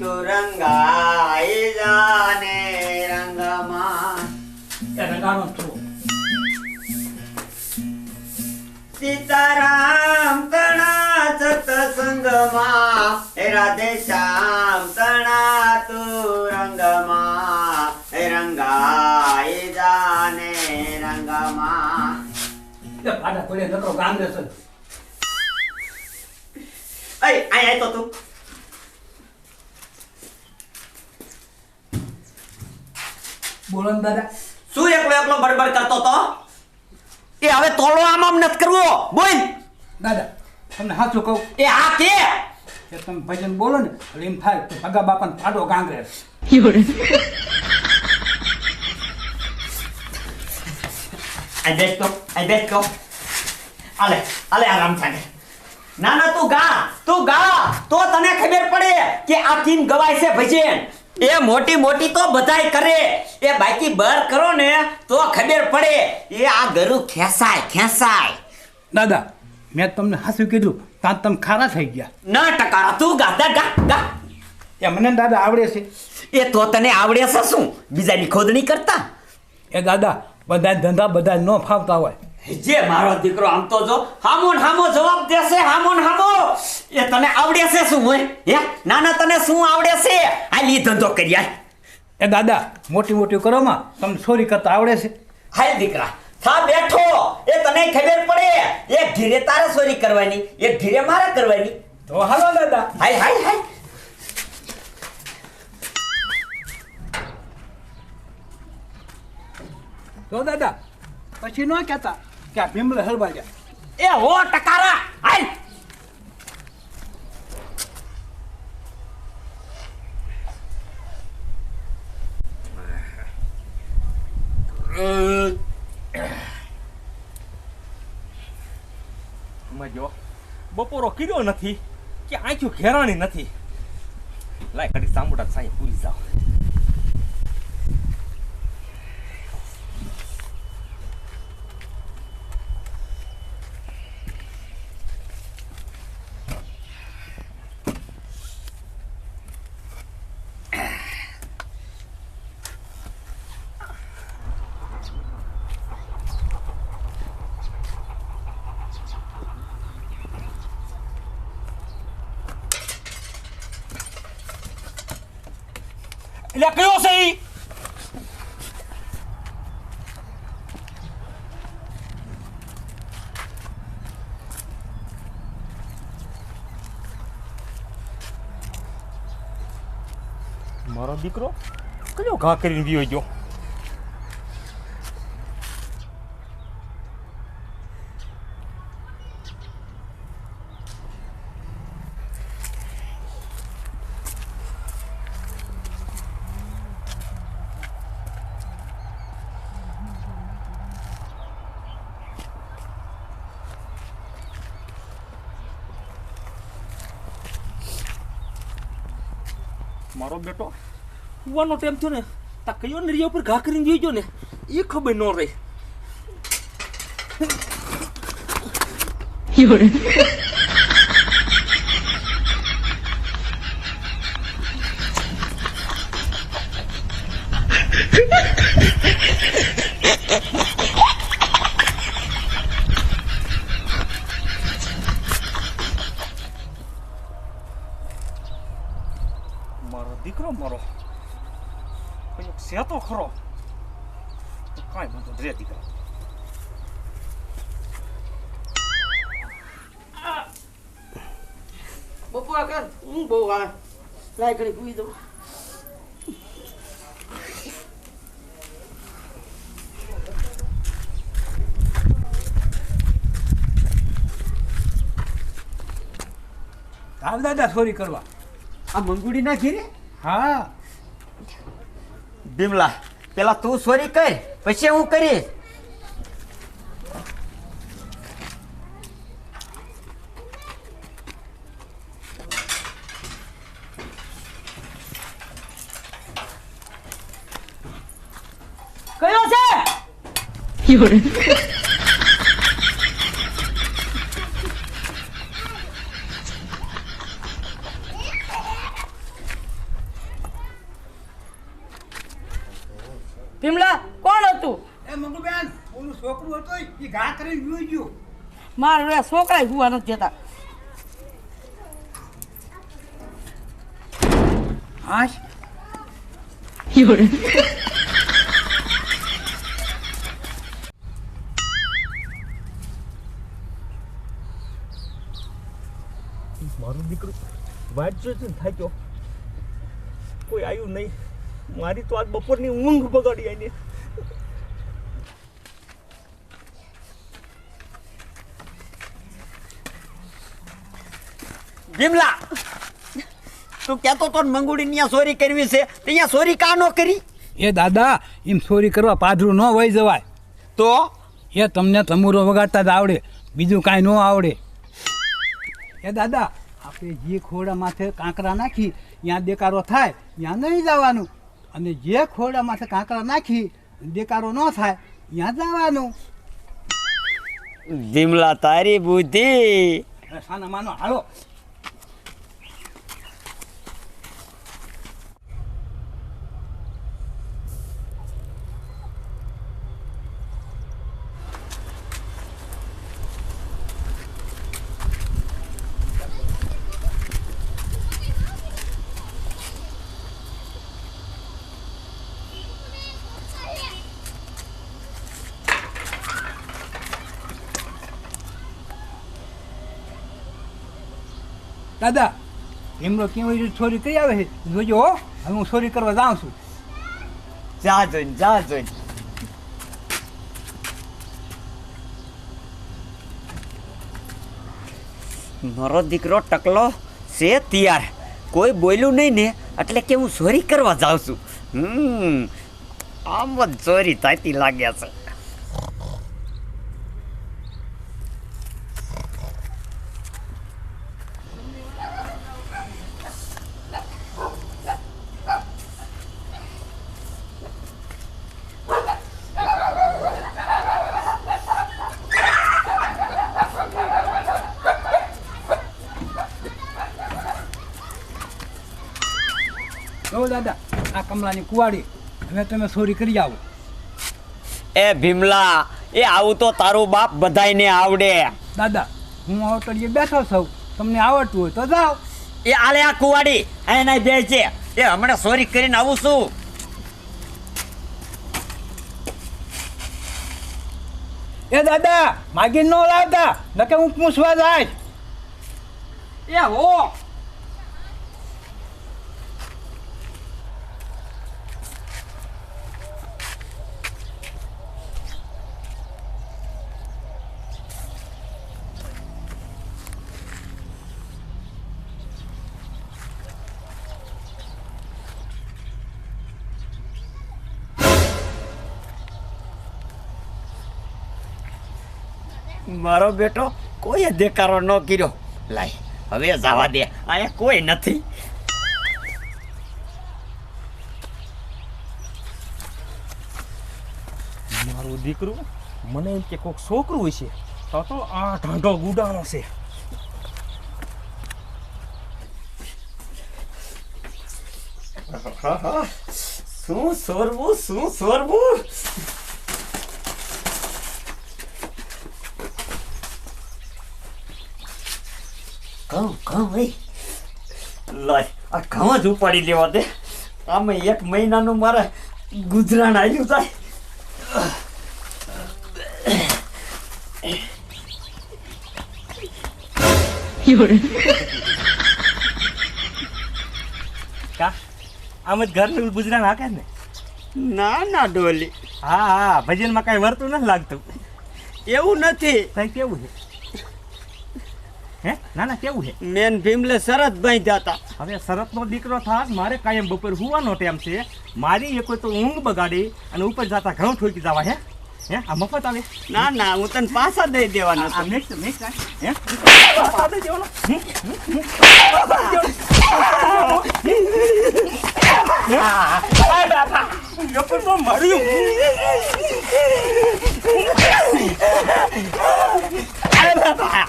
तू रंगाई जाने रंगमा त्याला गाणं होतो सीताराम कणाच संगमा हे राधे श्याम कणा तू रंगमा हे रंगाई जाने रंगमा. त्या पाठा कोणी नको गाणं असं ऐ ऐ ऐकतो तू. બોલો ને દાદા. શું એકલો એકલો બડબડ કરતો તો? એ હવે તોડો આમ આમ નથી કરવો. બોલ. દાદા તમને સાચું કહું? એ આ કે. કે તમે ભજન બોલો ને એટલે એમ થાય તો ભગા બાપાને ફાડો ગાંગરે. બેસ તો આલે આલે આરામ થાય ના ના તું ગા તું ગા. તો તને ખબર પડે કે આ ટીમ ગવાય છે ભજન. એ મોટી મોટી તો બધાય કરે. એ બાકી બર કરો ને તો ખબર પડે. એ આ ગરુ ખેંચાય ખેંચાય. દાદા મેં તમને હાસું કીધું. ત્યાં તમે ખારા થઈ ગયા. ના ટકારા તું ગા દા ગા ગા. એ મને દાદા આવડે છે. એ તો તને આવડે છે શું? બીજાની ખોદણી કરતા? એ દાદા બધા ધંધા બધા ન ફાવતા હોય. જે મારો દીકરો આમ તો જો હામો હામો જવાબ દેશે હામો હામો. એ તને આવડે છે શું હોય? હે? નાના તને શું આવડે છે? આ ઈ ધંધો કરી એ દાદા મોટી મોટી કરોમાં તમને છોરી કરતા આવડે છે. હાય દીકરા થા બેઠો. એ તને ખબર પડે. એક ધીરે તારે ચોરી કરવાની એક ધીરે મારે કરવાની. તો હાલો દાદા. હાય હાય હાય તો દાદા પછી ન કહેતા. કે આ ભીમલે હલવા ગયા. એ હો ટકારા, હાલ. જો, બપોરો કર્યો નથી કે આંખ્યું ઘેરાણી નથી. લાય કડી સાંભળા સાંઈ પૂરી જાવ એટલે કયો છે ઈ મારો દીકરો કયો ઘા કરીને વિયો ગયો મારો બેટો. કુવાનો ટાઈમ થયો ને, તા કયો નરિયા ઉપર ઘા કરીને જોઈ ગયો ને, એ ખબર ન રહી. મારો દીકરો મારો કયો છે તો ખરો કાંઈ વાંધો રે દીકરા બપોર કર હું બહુ આ લાય ઘડી પૂરી દઉં આવ દાદા ચોરી કરવા આ મંગુડી ના ઘીરે હા. બિમલા પેલા તું સોરી કર પછી હું કરીશ. કયો છે? ભીમલા કોણ હતું? એ મંગુબેન ઓલું છોકરું હતું એ ઘા કરીને જોઈ ગયું. મારા છોકરા હુવા નથી દેતા હાશ. મારું દીકરું વાંચ્યો છે ને થાક્યો. કોઈ આવ્યું નહીં. મારી તો આજ બપોરની ઊંઘ બગાડી આઈને ભીમલા તું કહેતો તો મંગુડી ત્યાં સોરી કરવી છે ત્યાં સોરી ચોરી કા નો કરી? એ દાદા એમ સોરી કરવા પાધરું ન વહી જવાય. તો? એ તમને તમુરો વગાડતા જ આવડે બીજું કાંઈ ન આવડે. એ દાદા આપણે જે ખોડા માથે કાંકરા નાખી ત્યાં દેકારો થાય ત્યાં નહીં જવાનું. અને જે ખોડા માથે કાંકરા નાખી દેકારો ન થાય ત્યાં જવાનું. ધીમલા તારી બુદ્ધિ. સાના માનો હાલો. દાદા, એમનો કેવી ચોરી કરી આવે છે? જોજો હો, હવે હું ચોરી કરવા જાઉં છું. જા જોઈને જા જોઈને. મારો દીકરો ટકલો છે તૈયાર. કોઈ બોલ્યું નહીં ને, એટલે કે હું ચોરી કરવા જાઉં છું. હમ, આમ જ ચોરી તાતી લાગ્યા છે. દાદા આ કમલાની કુવાડી. હવે તમે ચોરી કરી આવો. એ ભીમલા એ આવું તો તારું બાપ બધાયને આવડે. દાદા હું હોટલીએ બેઠો છું. તમને આવડતું હોય તો જાઓ. એ આલે આ કુવાડી એના બે છે. એ હમણાં ચોરી કરીને આવું છું. એ દાદા માગી ન લાવતા નકે હું પૂછવા જાય. એ હો મારો બેટો કોઈ દેકારો ન કર્યો. લાય હવે જવા દે. અહીંયા કોઈ નથી. મારું દીકરું મને એમ કે કોઈક છોકરું હોય છે તો તો આ ઢાંઢો ગુડાણો છે. શું સોરવું શું સોરવું? ઘઉં ઘઉં ભાઈ લાય આ ઘઉં જ ઉપાડી લેવા દે. આમાં એક મહિનાનું મારે ગુજરાન આવ્યું થાય. કા? આમ જ ઘરનું ગુજરાન હાકે ને? ના ના ડોલી. હા હા ભજનમાં કાંઈ વર્તું નથી લાગતું. એવું નથી. સાહેબ કેવું છે? હે? ના ના કેવું છે મેન ભીમલે શરત બાંધ્યા હતા હવે શરતનો દીકરો થાત મારે કાયમ બપોર હુવાનો ટાઈમ છે. મારી એ કોઈ તો ઊંઘ બગાડી અને ઉપર જતા ઘણું ઠોકી જવા હે? હે આ મફત આવે? ના ના હું તને પાછા દઈ દેવાના આ. મિક્સ નેક્સ્ટ હે? પાછા દઈ દેવાનો. આ. બાપા,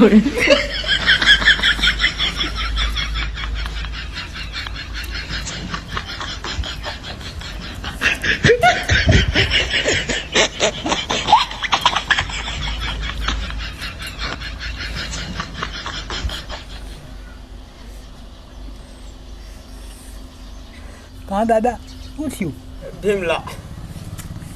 有人。કાં દાદા શું થયું? ભીમલા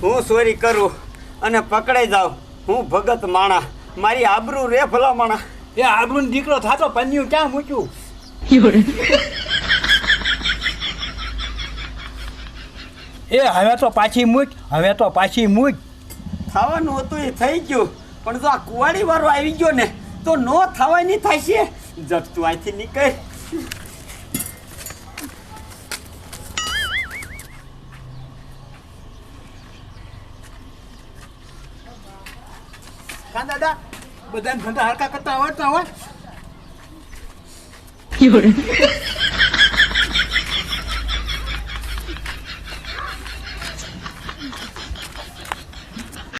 હું ચોરી કરું અને પકડાઈ જાઉં. હું ભગત માણા. મારી આબરૂ રે ભલા માણા. એ આબરૂ દીકરો થાતો પન્યું ક્યાં મૂક્યું? એ હવે તો પાછી મૂક હવે તો પાછી મૂક. થવાનું હતું એ થઈ ગયું. પણ જો આ કુવાડી વાળો આવી ગયો ને તો નો થવાની થાય છે જટ તું અહીંથી નીકળ. કાં દાદા. બધાને ધંધા હરકા કરતા આવડતા હોય?